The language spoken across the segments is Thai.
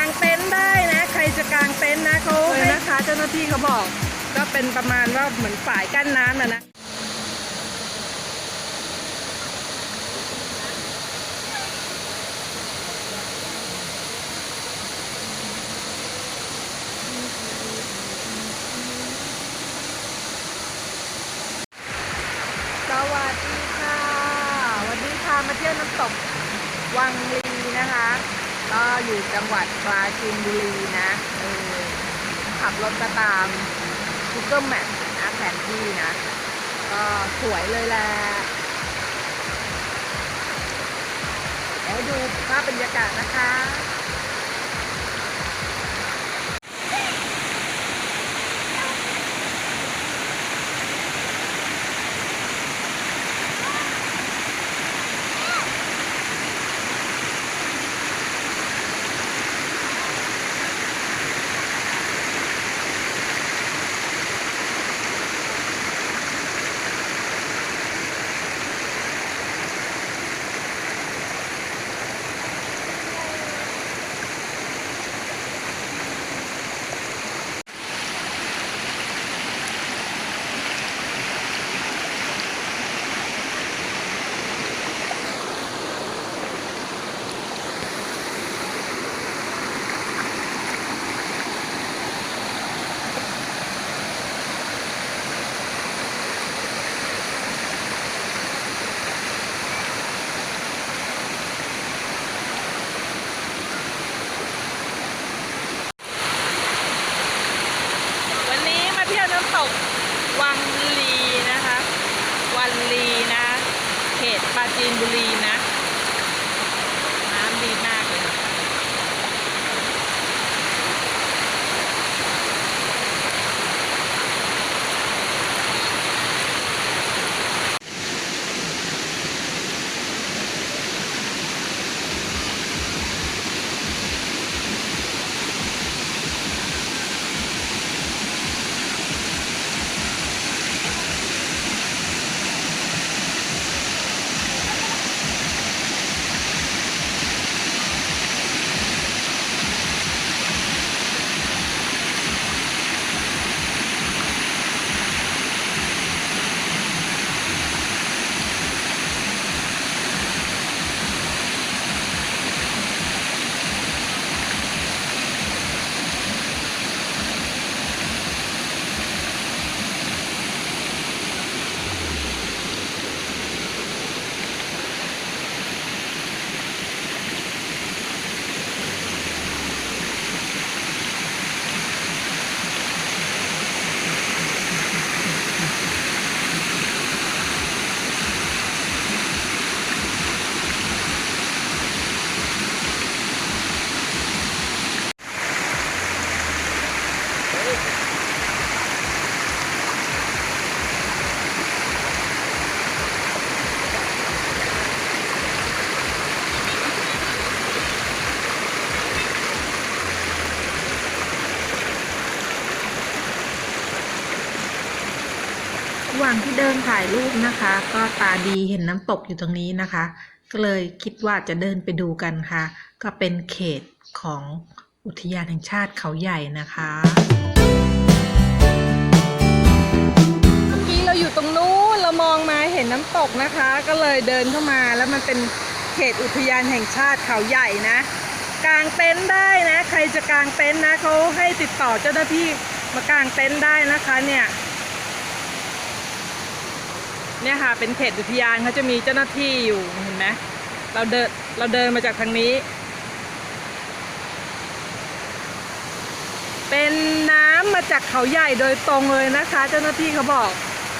างเต็นท์ได้นะ ใครจะกางเต็นท์นะเขาให้นะคะเจ้าหน้าที่เขาบอก ก็เป็นประมาณว่าเหมือนฝายกั้นน้ำนะนะสวัสดีค่ะ วันนี้พามาเที่ยวน้ำตกวังลีนะคะ ก็อยู่จังหวัดปราจีนบุรีนะเออขับรถมาตาม Google Map นะแผนที่นะ ก็สวยเลยแหละเดี๋ยวดูภาพบรรยากาศนะคะ วันนี้มาเที่ยวน้ำตกวังลีนะคะ วันลีนะ เขต ปราจีนบุรีนะ น้ำดีมากางที่เดินถ่ายรูปนะคะ ก็ตาดีเห็นน้ำตกอยู่ตรงนี้นะคะ ก็เลยคิดว่าจะเดินไปดูกันค่ะ ก็เป็นเขตของอุทยานแห่งชาติเขาใหญ่นะคะเมื่อกี้เราอยู่ตรงนู้นเรามองมาเห็นน้ำตกนะคะ ก็เลยเดินเข้ามาแล้วมันเป็นเขตอุทยานแห่งชาติเขาใหญ่นะกางเต็นท์ได้นะ ใครจะกางเต็นท์นะเขาให้ติดต่อเจ้าหน้าที่มากางเต็นท์ได้นะคะเนี่ย เนี่ยค่ะเป็นเขตอุทยานเขาจะมีเจ้าหน้าที่อยู่เห็นไหมเราเดินเราเดินมาจากทางนี้ เป็นน้ำมาจากเขาใหญ่โดยตรงเลยนะคะ เจ้าหน้าที่เขาบอก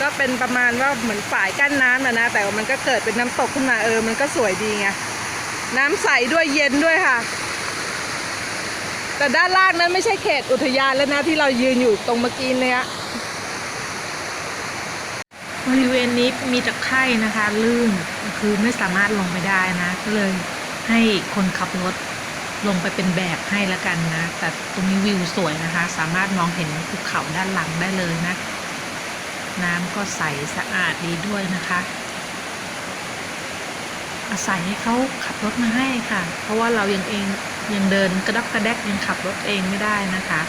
ก็เป็นประมาณว่าเหมือนฝายกั้นน้ำนะนะ แต่ว่ามันก็เกิดเป็นน้ำตกขึ้นมาเออมันก็สวยดีไงน้ำใสด้วยเย็นด้วยค่ะ แต่ด้านล่างนั้นไม่ใช่เขตอุทยานแล้วนะที่เรายืนอยู่ตรงเมื่อกี้เนี่ย บริเวณนี้มีตะไคร่นะคะลื่นคือไม่สามารถลงไปได้นะก็เลยให้คนขับรถลงไปเป็นแบบให้ละกันนะ แต่ตรงนี้วิวสวยนะคะ สามารถมองเห็นภูเขาด้านหลังได้เลยนะ น้ำก็ใสสะอาดดีด้วยนะคะ อาศัยให้เขาขับรถมาให้ค่ะ เพราะว่าเรายังเองยังเดินกระดับกระแดกยังขับรถเองไม่ได้นะคะ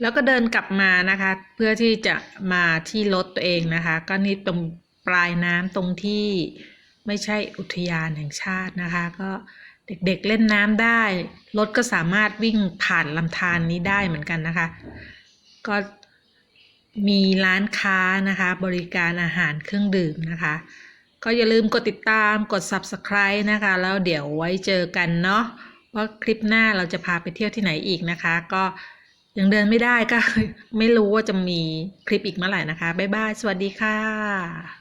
แล้วก็เดินกลับมานะคะ เพื่อที่จะมาที่รถตัวเองนะคะ ก็นี่ตรงปลายน้ำตรงที่ไม่ใช่อุทยานแห่งชาตินะคะ ก็เด็กๆเล่นน้ำได้รถก็สามารถวิ่งผ่านลำธารนี้ได้เหมือนกันนะคะ ก็มีร้านค้านะคะ บริการอาหารเครื่องดื่มนะคะ ก็อย่าลืมกดติดตามกด subscribe นะคะ แล้วเดี๋ยวไว้เจอกันเนาะว่าคลิปหน้าเราจะพาไปเที่ยวที่ไหนอีกนะคะ ก็ ยังเดินไม่ได้ก็ไม่รู้ว่าจะมีคลิปอีกเมื่อไหร่นะคะ บ๊ายบาย สวัสดีค่ะ